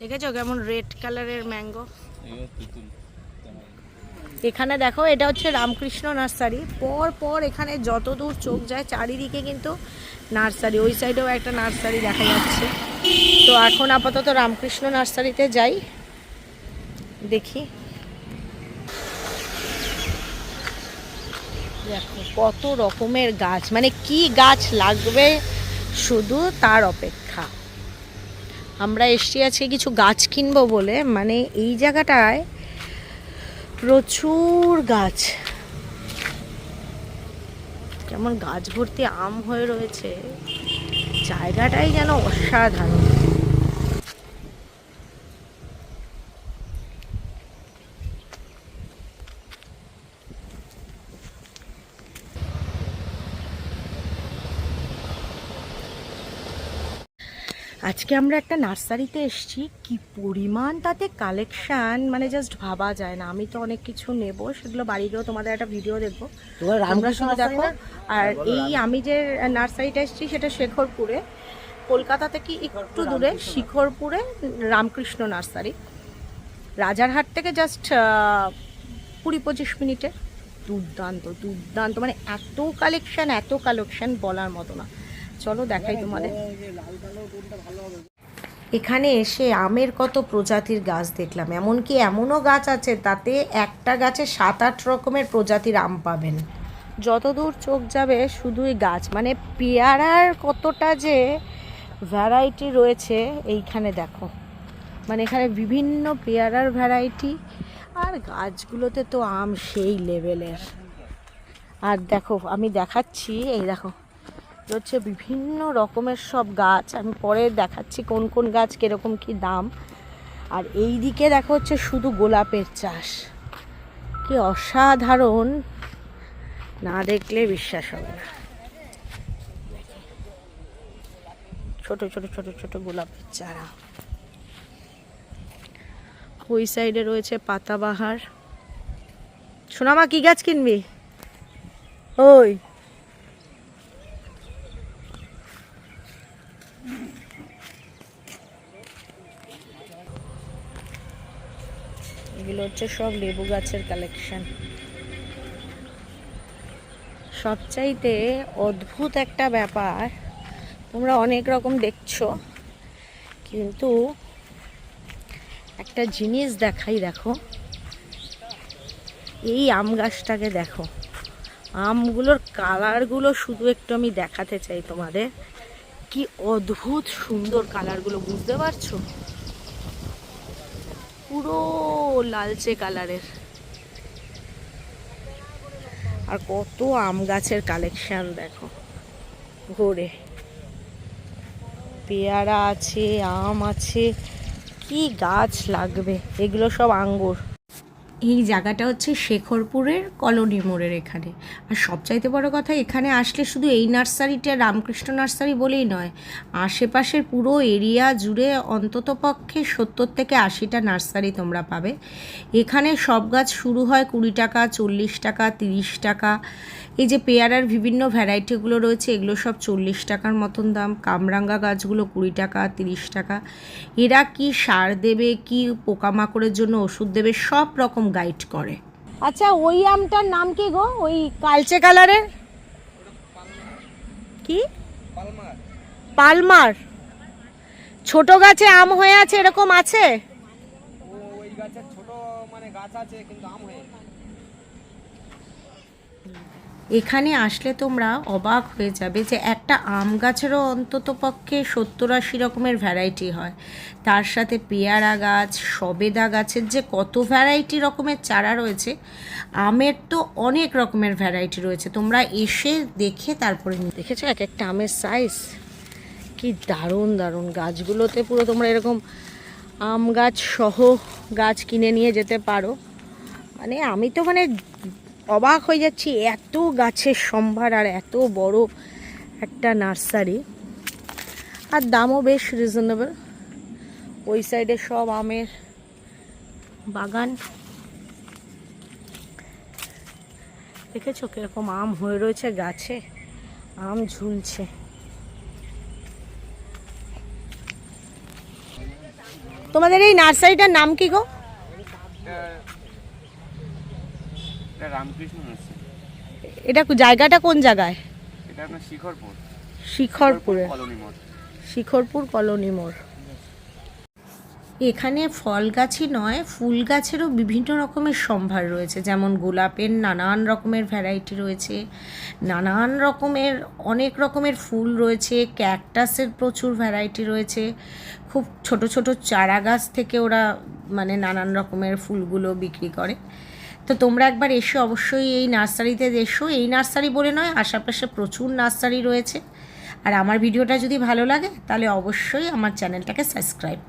দেখেছ কেমন রেড কালারের ম্যাঙ্গো এখানে দেখো এটা হচ্ছে রামকৃষ্ণ নার্সারি। পর পর এখানে যত দূর চোখ যায় চারিদিকে কিন্তু নার্সারি। ওই সাইডেও একটা নার্সারি দেখা যাচ্ছে। তো এখন আপাতত রামকৃষ্ণ নার্সারিতে যাই। দেখি। দেখো কত রকমের গাছ। মানে কি গাছ লাগবে শুধু তার অপেক্ষা। আমরা এসছি আজকে কিছু গাছ কিনবো বলে। মানে এই জায়গাটায় প্রচুর গাছ। কেমন গাছ ভর্তি আম হয়ে রয়েছে। জায়গাটাই যেন অসাধারণ। আজকে আমরা একটা নার্সারিতে এসেছি। কি পরিমাণ তাতে কালেকশন মানে জাস্ট ভাবা যায় না। আমি তো অনেক কিছু নেব সেগুলো বাড়িতেও তোমাদের একটা ভিডিও দেখব। তোমরা শুধু দেখো। আর এই আমি যে নার্সারিটা এসেছি সেটা শেখরপুরে। কলকাতা থেকে একটু দূরে শিখরপুরে রামকৃষ্ণ নার্সারি। রাজারহাট থেকে জাস্ট কুড়ি পঁচিশ মিনিটে। দুর্দান্ত দুর্দান্ত। মানে এত কালেকশান এত কালেকশান বলার মতো না। চলো দেখাই তোমাদের। এখানে এসে আমের কত প্রজাতির গাছ দেখলাম। এমনকি এমনও গাছ আছে, তাতে একটা গাছে সাত আট রকমের প্রজাতির আম পাবেন। যত দূর চোখ যাবে শুধুই গাছ। মানে পেয়ারার কতটা যে ভ্যারাইটি রয়েছে, এইখানে দেখো। মানে এখানে বিভিন্ন পেয়ারার ভ্যারাইটি আর গাছগুলোতে তো আম সেই লেভেলের আর দেখো, আমি দেখাচ্ছি, এই দেখো। হচ্ছে বিভিন্ন রকমের সব গাছ। আমি পরে দেখাচ্ছি কোন কোন গাছ কীরকম কি দাম। আর এই দিকে দেখো হচ্ছে শুধু গোলাপের চাষ। কি অসাধারণ। না দেখলে বিশ্বাস হবে না। ছোট ছোট ছোট ছোট গোলাপের চারা। ওই সাইডে রয়েছে পাতাবাহার। সোনামা, কি গাছ কিনবি? ওই। এগুলো হচ্ছে সব লেবু গাছের কালেকশন সবচাইতে অদ্ভুত একটা ব্যাপার, তোমরা অনেক রকম দেখছ, কিন্তু একটা জিনিস দেখাই দেখো। এই আম গাছটাকে দেখো। আমগুলোর কালারগুলো শুধু একটু আমি দেখাতে চাই তোমাদের। কি অদ্ভুত সুন্দর কালারগুলো বুঝতে পারছ? পুরো লালচে কালারের। আর কত আম গাছের কালেকশন দেখো। ঘোরে। পেয়ারা আছে, আম আছে, কি গাছ লাগবে? এগুলো সব আঙ্গুর। এই জায়গাটা হচ্ছে শেখরপুরের কলোনি মোড়ের এখানে। আর সবচাইতে বড় কথা, এখানে আসলে শুধু এই নার্সারিটা রামকৃষ্ণ নার্সারি বলেই নয়, আশেপাশের পুরো এরিয়া জুড়ে অন্তত পক্ষে সত্তর থেকে আশিটা নার্সারি তোমরা পাবে। এখানে সব গাছ শুরু হয় কুড়ি টাকা, চল্লিশ টাকা, তিরিশ টাকা। এই যে পেয়ারার বিভিন্ন ভ্যারাইটিগুলো রয়েছে, এগুলো সব চল্লিশ টাকার মতন দাম। কামরাঙ্গা গাছগুলো কুড়ি টাকা, তিরিশ টাকা। এরা কি সার দেবে, কি পোকামাকড়ের জন্য ওষুধ দেবে, সব রকম গাইড করে। আচ্ছা ওই আমটার নাম কি গো? ওই কালচে কালারের? কি? পালমার। ছোট গাছে আম হয়ে আছে এরকম আছে? ছোট মানে গাছ আছে কিন্তু আম হয়ে এখানে আসলে তোমরা অবাক হয়ে যাবে যে একটা আম গাছেরও অন্তত পক্ষে সত্তর আশি রকমের ভ্যারাইটি হয়। তার সাথে পেয়ারা গাছ, সবেদা গাছের যে কত ভ্যারাইটি রকমের চারা রয়েছে, আমের তো অনেক রকমের ভ্যারাইটি রয়েছে। তোমরা এসে দেখে তারপরে দেখেছ এক একটা আমের সাইজ কি দারুণ দারুণ। গাছগুলোতে পুরো তোমরা এরকম আম গাছ সহ গাছ কিনে নিয়ে যেতে পারো। মানে আমি তো মানে অবাক হয়ে যাচ্ছি, এত গাছের সম্ভার আর এত বড় একটা নার্সারি। আর দামও বেশ রিজনেবল ওই সাইডে সব আমের বাগান। দেখেছ কীরকম আম হয়ে রয়েছে গাছে? আম ঝুলছে। তোমাদের এই নার্সারিটার নাম কি গো? এটা রামকৃষ্ণ নার্সারি এটা জায়গাটা কোন জায়গায়? এটা আপনার শিখরপুর। শিখরপুরে। কলোনি মোড়। শিখরপুর কলোনি মোড়। এখানে ফল গাছই নয় ফুল গাছেরও বিভিন্ন রকমের সম্ভার রয়েছে। যেমন গোলাপের নানান রকমের ভ্যারাইটি রয়েছে। নানান রকমের অনেক রকমের ফুল রয়েছে। ক্যাকটাসের প্রচুর ভ্যারাইটি রয়েছে। খুব ছোট ছোট চারা গাছ থেকে ওরা মানে নানান রকমের ফুলগুলো বিক্রি করে। তো তোমরা একবার এসে, অবশ্যই এই নার্সারিতে এসো। এই নার্সারি বলে নয়, আশেপাশে প্রচুর নার্সারি রয়েছে। আর আমার ভিডিওটা যদি ভালো লাগে, তাহলে অবশ্যই আমার চ্যানেলটাকে সাবস্ক্রাইব করো